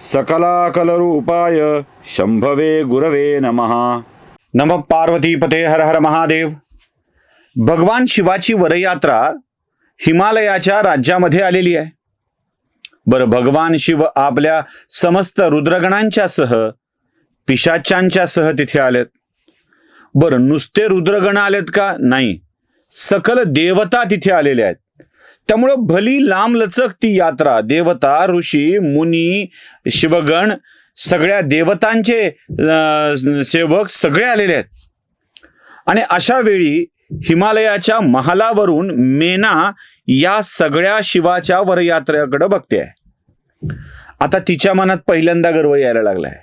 सकलाकलरूपाय शंभवे गुरवे नमः। नम पार्वतीपते हर हर महादेव। भगवान शिवाची वरयात्रा हिमालयाच्या राज्यामध्ये आलेली आहे. बरं भगवान शिव आपल्या समस्त रुद्रगणांच्या सह पिशाच्यांच्या सह तिथे आलेत. बरं नुसते रुद्रगण आलेत का? नाही. सकल देवता तिथे आलेल्या आहेत. त्यामुळं भली लांबलचक ती यात्रा. देवता ऋषी मुनी शिवगण सगळ्या देवतांचे सेवक सगळे आलेले आहेत. आणि अशा वेळी हिमालयाच्या महालावरून मेना या सगळ्या शिवाच्या वरयात्रेकडे बघते. आता तिच्या मनात पहिल्यांदा गर्व यायला लागलाय.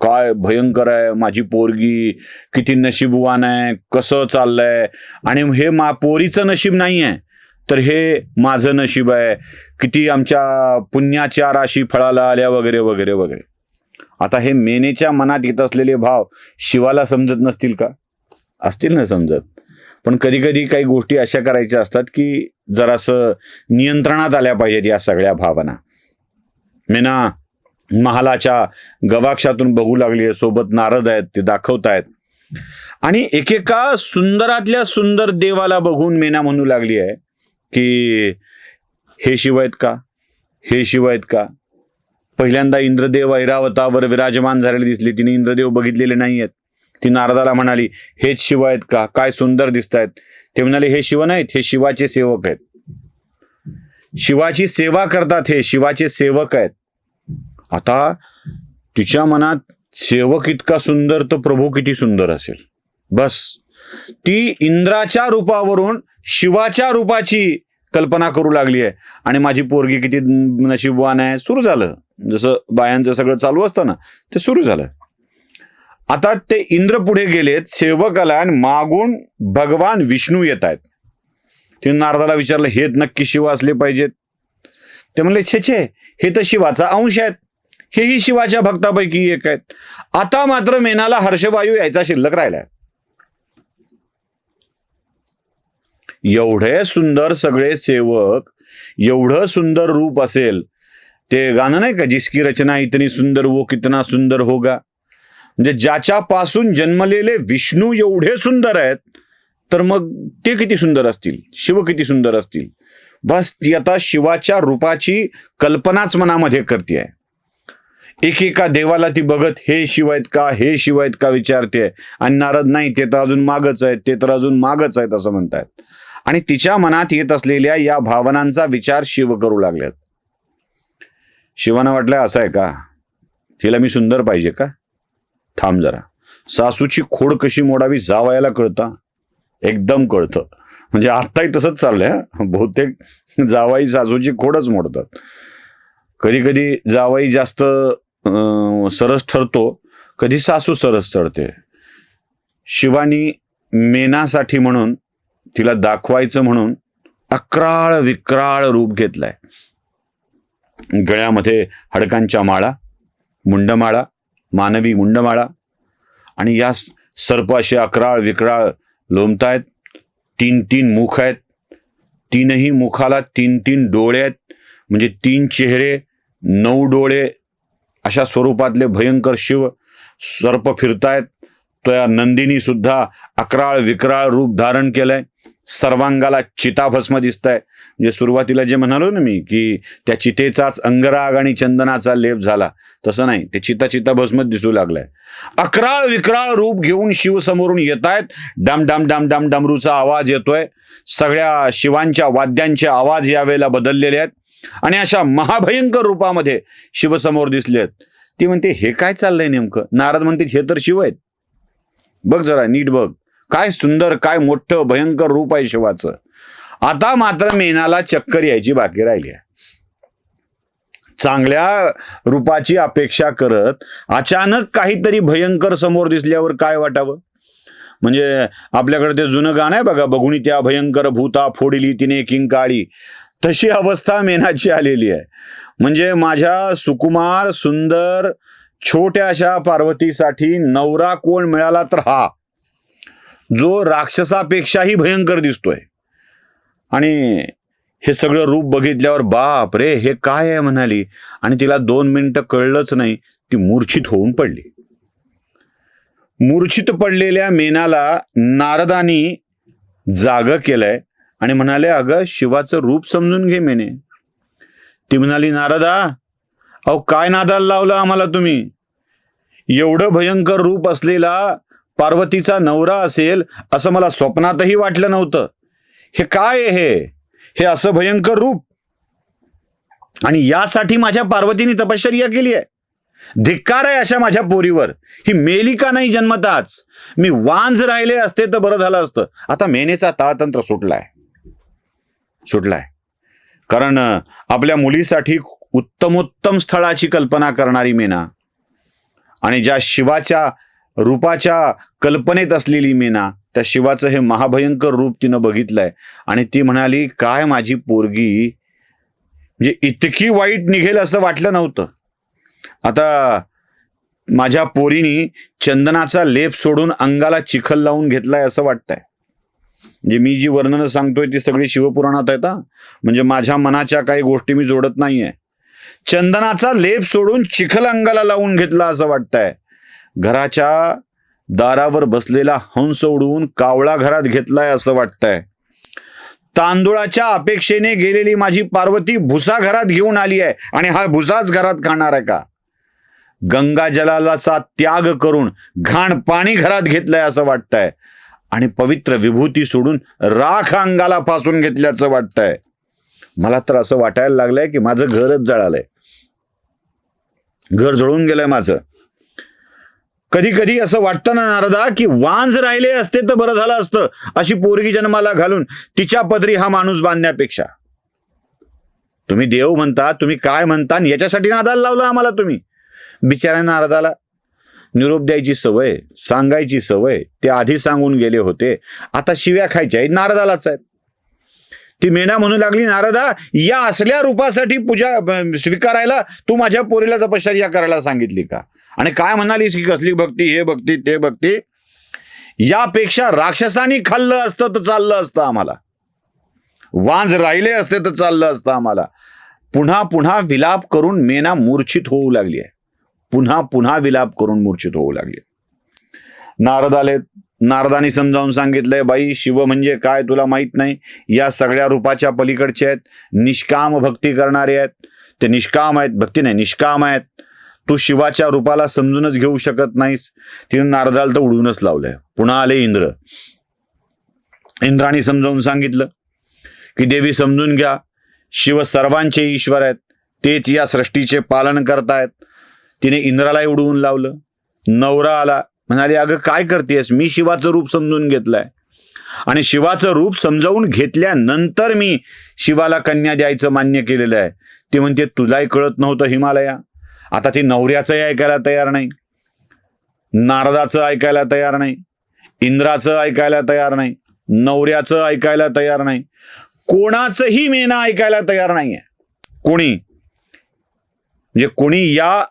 काय भयंकर आहे माझी पोरगी किती नशीबवान आहे कसं चाललंय? आणि हे मा पोरीचं नशीब नाही आहे तर हे माझं नशीब आहे. किती आमच्या पुण्याच्या राशी फळाला आल्या वगैरे वगैरे वगैरे. आता हे मेनेच्या मनात येत असलेले भाव शिवाला समजत नसतील का? असतील ना समजत. पण कधी कधी काही गोष्टी अशा करायच्या असतात की जरासं नियंत्रणात आल्या पाहिजेत या सगळ्या भावना. मेना महालाच्या गवाक्षातून बघू लागली आहे सोबत नारद आहेत ते दाखवतायत. आणि एकेका सुंदरातल्या सुंदर देवाला बघून मेना म्हणू लागली आहे की हे शिव आहेत का? हे शिव आहेत का? पहिल्यांदा इंद्रदेव ऐरावतावर विराजमान झालेले दिसले. तिने इंद्रदेव बघितलेले नाही आहेत ती नारदाला म्हणाली हेच शिव आहेत का? काय सुंदर दिसत आहेत ते म्हणाले हे शिव नाहीत हे शिवाचे सेवक आहेत. शिवाची सेवा करतात हे शिवाचे सेवक आहेत. आता तिच्या मनात सेवक इतका सुंदर तर प्रभू किती सुंदर असेल. बस. ती इंद्राच्या रूपावरून शिवाच्या रूपाची कल्पना करू लागली आहे. आणि माझी पोरगी किती नशीबवान आहे सुरू झालं. जसं बायांचं सगळं चालू असतं ना ते सुरू झालं. आता ते इंद्र पुढे गेलेत सेवकाला आणि मागून भगवान विष्णू येत आहेत. तिने नारदाला विचारलं हे नक्की शिव असले पाहिजेत? ते म्हणले छे छे हे तर शिवाचा अंश आहेत. हेही शिवाच्या भक्तापैकी एक आहेत. आता मात्र मेनाला हर्षवायू यायचा शिल्लक राहिलाय. एवढे सुंदर सगळे सेवक एवढं सुंदर रूप असेल ते गाणं नाही का जिसकी रचना इतनी सुंदर वो कितना सुंदर होगा? म्हणजे ज्याच्यापासून जन्मलेले विष्णू एवढे सुंदर आहेत तर मग ते किती सुंदर असतील? शिव किती सुंदर असतील? बस ती आता शिवाच्या रूपाची कल्पनाच मनामध्ये करते आहे. एकेका देवाला ती बघत हे शिव आहेत का? हे शिव आहेत का? विचारते आणि नारद नाही ते तर अजून मागच आहेत ते तर अजून मागच आहेत असं म्हणतायत. आणि तिच्या मनात येत असलेल्या या भावनांचा विचार शिव करू लागल्यात शिवानं वाटलं असं आहे का? हिला मी सुंदर पाहिजे का? थांब जरा. सासूची खोड कशी मोडावी जावयाला कळता. एकदम कळतं. म्हणजे आत्ताही तसंच चाललंय बहुतेक जावाई सासूची खोडच मोडतात. कधी कधी जावाई जास्त सरस ठरतो कधी सासू सरस चढते. शिवानी मेनासाठी म्हणून तिला दाखवायचं म्हणून अक्राळ विक्राळ रूप घेतलाय. गळ्यामध्ये हडकांच्या माळा मुंडमाळा मानवी मुंडमाळा आणि या सर्प असे अकराळ विक्राळ लोंबतायत. तीन तीन मुख आहेत. तीनही मुखाला तीन तीन डोळे आहेत. म्हणजे तीन चेहरे नऊ डोळे अशा स्वरूपातले भयंकर शिव सर्प फिरतायत. तो या नंदिनी सुद्धा अकराळ विक्राळ रूप धारण केलंय. सर्वांगाला चिताभस्म दिसत आहे म्हणजे सुरुवातीला जे म्हणालो ना मी की त्या चितेचाच अंगराग आणि चंदनाचा लेप झाला. तसं नाही ते चिता चिता भस्मच दिसू लागलाय. अकराळ विक्राळ रूप घेऊन शिव समोरून येत आहेत डम डम डम डम डमरूचा आवाज येतोय. सगळ्या शिवांच्या वाद्यांचे आवाज यावेळेला बदललेले आहेत. आणि अशा महाभयंकर रूपामध्ये शिवसमोर आहेत. ती म्हणते हे काय चाललंय नेमकं? नारद म्हणते हे तर शिव आहेत. बघ जरा नीट बघ. काय सुंदर काय मोठं भयंकर रूप आहे शिवाचं. आता मात्र मेनाला चक्कर यायची बाकी राहिली आहे. चांगल्या रूपाची अपेक्षा करत अचानक काहीतरी भयंकर समोर दिसल्यावर काय वाटावं? म्हणजे आपल्याकडे ते जुनं गाणं आहे बघा बघुणी त्या भयंकर भूता फोडली तिने किंकाळी. तशी अवस्था मेनाची आलेली आहे. म्हणजे माझ्या सुकुमार सुंदर छोट्याशा पार्वतीसाठी नवरा कोण मिळाला तर हा. जो राक्षसापेक्षाही भयंकर दिसतोय. आणि हे सगळं रूप बघितल्यावर बाप रे हे काय आहे म्हणाली. आणि तिला दोन मिनिटं कळलंच नाही ती मूर्छित होऊन पडली. मूर्छित पडलेल्या मेनाला नारदानी जाग केलंय आणि म्हणाले अगं शिवाचं रूप समजून घे मेने. ती म्हणाली नारदा अहो काय नादाला लावलं आम्हाला तुम्ही? एवढं भयंकर रूप असलेला पार्वतीचा नवरा असेल असं मला स्वप्नातही वाटलं नव्हतं. हे काय हे हे असं भयंकर रूप. आणि यासाठी माझ्या पार्वतीने तपश्चर्या केली आहे. धिक्कार आहे अशा माझ्या पोरीवर. ही मेली का नाही जन्मताच मी वांज राहिले असते तर बरं झालं असतं. आता मेनेचा ताळतंत्र सुटलाय. सुटलाय. कारण आपल्या मुलीसाठी उत्तमोत्तम स्थळाची कल्पना करणारी मेना आणि ज्या शिवाच्या रूपाच्या कल्पनेत असलेली मीना त्या शिवाचं हे महाभयंकर रूप तिनं बघितलंय. आणि ती म्हणाली काय माझी पोरगी? म्हणजे इतकी वाईट निघेल असं वाटलं नव्हतं. आता माझ्या पोरीनी चंदनाचा लेप सोडून अंगाला चिखल लावून घेतलाय असं वाटतंय. म्हणजे मी जी वर्णनं सांगतोय ती सगळी शिवपुराणात आहेत म्हणजे माझ्या मनाच्या काही गोष्टी मी जोडत नाहीये. चंदनाचा लेप सोडून चिखल अंगाला लावून घेतला असं वाटतंय. घराच्या दारावर बसलेला हंस उडवून कावळा घरात घेतलाय असं वाटतंय. तांदुळाच्या अपेक्षेने गेलेली माझी पार्वती भुसा घरात घेऊन आली आहे. आणि हा भुसाच घरात खाणार आहे का? गंगा जलालाचा त्याग करून घाण पाणी घरात घेतलंय असं वाटतंय. आणि पवित्र विभूती सोडून राख अंगाला फासून घेतल्याचं वाटतंय. मला तर असं वाटायला लागलंय की माझं घरच जळालंय. घर जळून गेलंय माझं. कधी कधी असं वाटतं ना नारदा की वांज राहिले असते तर बरं झालं असतं. अशी पोरगी जन्माला घालून तिच्या पदरी हा माणूस बांधण्यापेक्षा. तुम्ही देव म्हणता तुम्ही काय म्हणता याच्यासाठी नादाला लावला आम्हाला तुम्ही. बिचाऱ्या नारदाला निरोप द्यायची सवय सांगायची सवय ते आधी सांगून गेले होते. आता शिव्या खायच्या आहेत नारदालाच आहेत. ती मेना म्हणू लागली नारदा या असल्या रूपासाठी पूजा स्वीकारायला तू माझ्या पोरीला तपश्चर्या करायला सांगितली का? आणि काय म्हणालीस की कसली भक्ती? हे भक्ती ते भक्ती. यापेक्षा राक्षसानी खाल्लं असतं तर चाललं असतं आम्हाला. वांज राहिले असते तर चाललं असतं आम्हाला. पुन्हा पुन्हा विलाप करून मेना मूर्छित होऊ लागली आहे. पुन्हा पुन्हा विलाप करून मूर्छित होऊ लागली नारद आले नारदानी समजावून सांगितलंय बाई शिव म्हणजे काय तुला माहीत नाही? या सगळ्या रूपाच्या पलीकडचे आहेत. निष्काम भक्ती करणारे आहेत. ते निष्काम आहेत. भक्ती नाही निष्काम आहेत. तू शिवाच्या रूपाला समजूनच घेऊ शकत नाहीस. तिने नारदाला तर उडवूनच लावलंय. पुन्हा आले इंद्र. इंद्राने समजावून सांगितलं की देवी समजून घ्या. शिव सर्वांचे ईश्वर आहेत. तेच या सृष्टीचे पालन करतायत. तिने इंद्रालाही उडवून लावलं. नवरा आला. म्हणाली अगं काय करतेस? मी शिवाचं रूप समजून घेतलंय. आणि शिवाचं रूप समजावून घेतल्यानंतर मी शिवाला कन्या द्यायचं मान्य केलेलं आहे. ती म्हणते तुलाही कळत नव्हतं हिमालया. आता ती नवऱ्याचंही ऐकायला तयार नाही. नारदाचं ऐकायला तयार नाही. इंद्राचं ऐकायला तयार नाही. नवऱ्याचं ऐकायला तयार नाही. कोणाचंही मेना ऐकायला तयार नाहीये. कोणी? म्हणजे कोणी या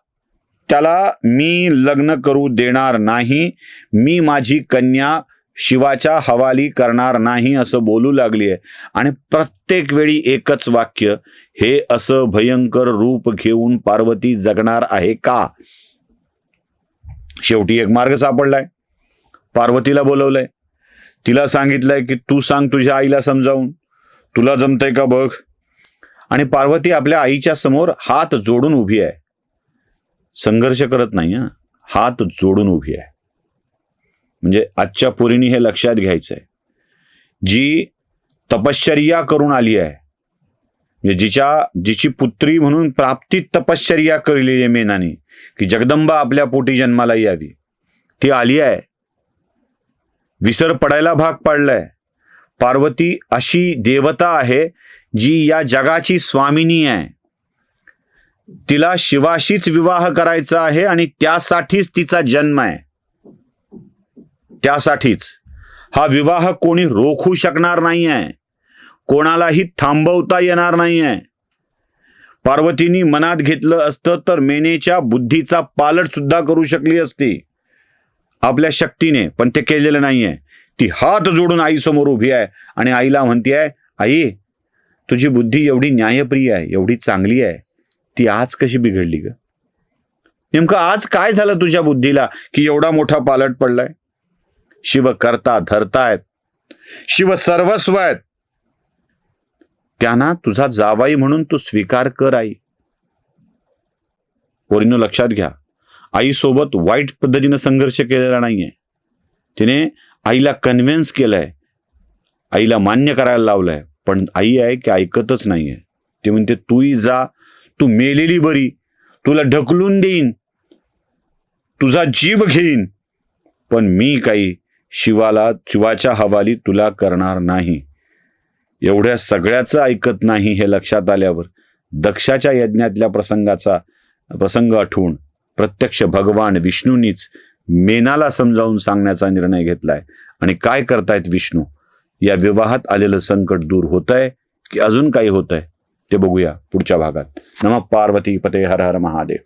त्याला मी लग्न करू देणार नाही. मी माझी कन्या शिवाच्या हवाली करणार नाही असं बोलू लागली आहे आणि प्रत्येक वेळी एकच वाक्य हे असं भयंकर रूप घेऊन पार्वती जगणार आहे का? शेवटी एक मार्ग सापडलाय. पार्वतीला बोलवलंय. तिला सांगितलंय की तू सांग तुझ्या आईला समजावून. तुला जमतंय का बघ? आणि पार्वती आपल्या आईच्या समोर हात जोडून उभी आहे. संघर्ष करत नाही हा. हात जोडून उभी आहे. म्हणजे आजच्या पुरीनी हे लक्षात घ्यायचंय. जी तपश्चर्या करून आली आहे म्हणजे जिच्या जिची पुत्री म्हणून प्राप्ती तपश्चर्या केलेली आहे मेनाने की जगदंबा आपल्या पोटी जन्माला यावी. ती आली आहे. विसर पडायला भाग पाडलाय. पार्वती अशी देवता आहे जी या जगाची स्वामिनी आहे. तिला शिवाशीच विवाह करायचा आहे आणि त्यासाठीच तिचा जन्म आहे. त्यासाठीच. हा विवाह कोणी रोखू शकणार नाही आहे. कोणालाही थांबवता येणार नाही आहे पार्वतीनी मनात घेतलं असतं तर मेनेच्या बुद्धीचा पालट सुद्धा करू शकली असती. आपल्या शक्तीने पण ते केलेलं नाहीये. ती हात जोडून आईसमोर उभी आहे आणि आईला म्हणतीये आई तुझी बुद्धी एवढी न्यायप्रिय आहे एवढी चांगली आहे. ती आज कशी बिघडली ग? नेमकं आज काय झालं तुझ्या बुद्धीला की एवढा मोठा पालट पडलाय? शिव करता धरतायत. शिव सर्वस्व आहेत. त्यांना तुझा जावाई म्हणून तू स्वीकार कर आई. पोरीनं लक्षात घ्या. आईसोबत वाईट पद्धतीनं संघर्ष केलेला नाहीये. तिने आईला कन्व्हिन्स केलंय. आईला मान्य करायला लावलंय. पण आई आहे की ऐकतच नाहीये. ती म्हणते तूही जा. तू मेलेली बरी. तुला ढकलून देईन. तुझा जीव घेईन. पण मी काही शिवाला शिवाच्या हवाली तुला करणार नाही. एवढ्या सगळ्याचं ऐकत नाही हे लक्षात आल्यावर दक्षाच्या यज्ञातल्या प्रसंगाचा प्रसंग आठवून प्रत्यक्ष भगवान विष्णूंनीच मेनाला समजावून सांगण्याचा निर्णय घेतलाय. आणि काय करतायत विष्णू? या विवाहात आलेलं संकट दूर होत आहे की अजून काही होत आहे ते बघूया पुढच्या भागात. नम पार्वती पते हर हर महादेव.